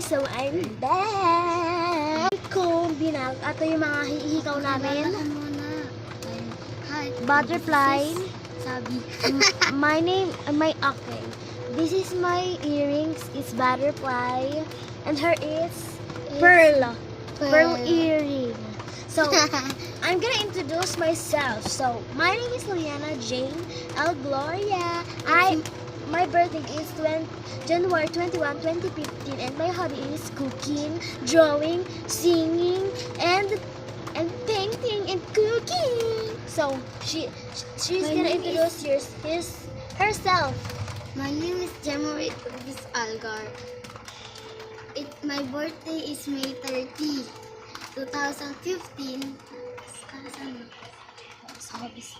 so I'm back! Kung binag, ato yung mga hihikaw namin. Butterfly. Sabi. My name, uh, my, okay. This is my earrings. It's butterfly. And her is pearl. Pearl earring. So, I'm gonna introduce myself. So, my name is Liana Jane L. Gloria. I, my birthday is 20, January 21, 2015, and my hobby is cooking, drawing, singing, and and painting and cooking. So, she she's My gonna name is- introduce his herself. My name is Jemorit Ubis Algar. It, my birthday is May 30, 2015. Saan? Hobbies.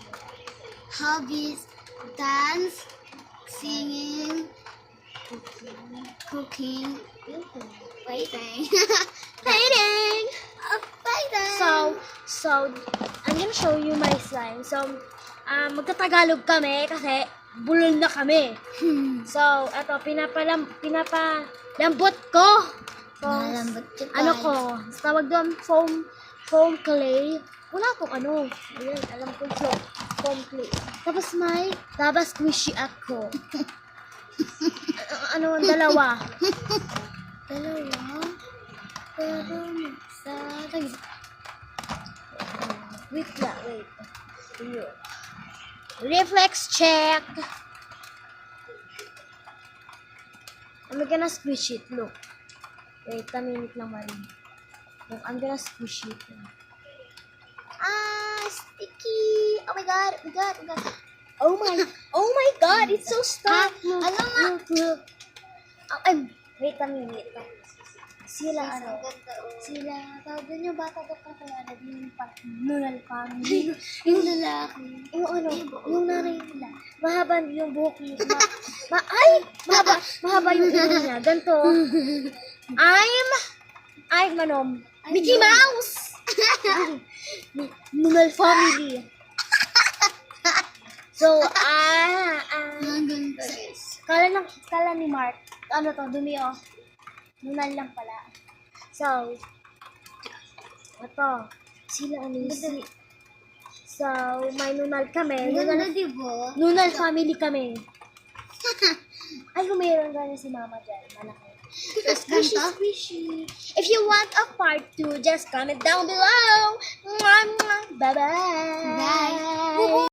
Hobbies, dance, singing, cooking, waiting. Painting. Uh, waiting. So, so, I'm gonna show you my slime. So, ah magtatagalog kami kasi bulol na kami. Hmm. So, eto, pinapalam, pinapalambot ko. So, Malambot ka ano ko, tawag doon, foam, foam clay. Wala akong ano. Ayan, alam ko foam, foam clay. Tapos may, tapos squishy ako. ano, dalawa. Dalawa. Pero sa... Wait lang, wait. Yun. Reflex check. I'm gonna squish it, look. Wait, a minute lang, Marie. Look, I'm gonna squish it. Ah, sticky! Oh my god, oh my god, oh my god. Oh my, oh my god, it's so stuck. Look, Ano nga? look, look. Oh, ay, wait a minute. Sila, ano, sila, tawag doon yung bata doon ka kaya na yung parang nunal family. Yung lalaki. yung ano, yung nanay nila. Mahaba yung buhok niya. Ma, ma, ay! Mahaba, mahaba yung ulo niya. Ganto. I'm, I'm, ano, Mickey Mouse! Nunal family. So, ah, ah, ganda guys. Kala ng kala ni Mark, ano to, dumi oh. Nunal lang pala. So, ito, sila si, So, may nunal kami. Ang ganda Nunal, diba? nunal family kami. Ay, kung mayroon gano'n si mama dyan, malaki. Squishy, Ganto? squishy. If you want a part 2, just comment down below. Mwah. Bye-bye. Bye.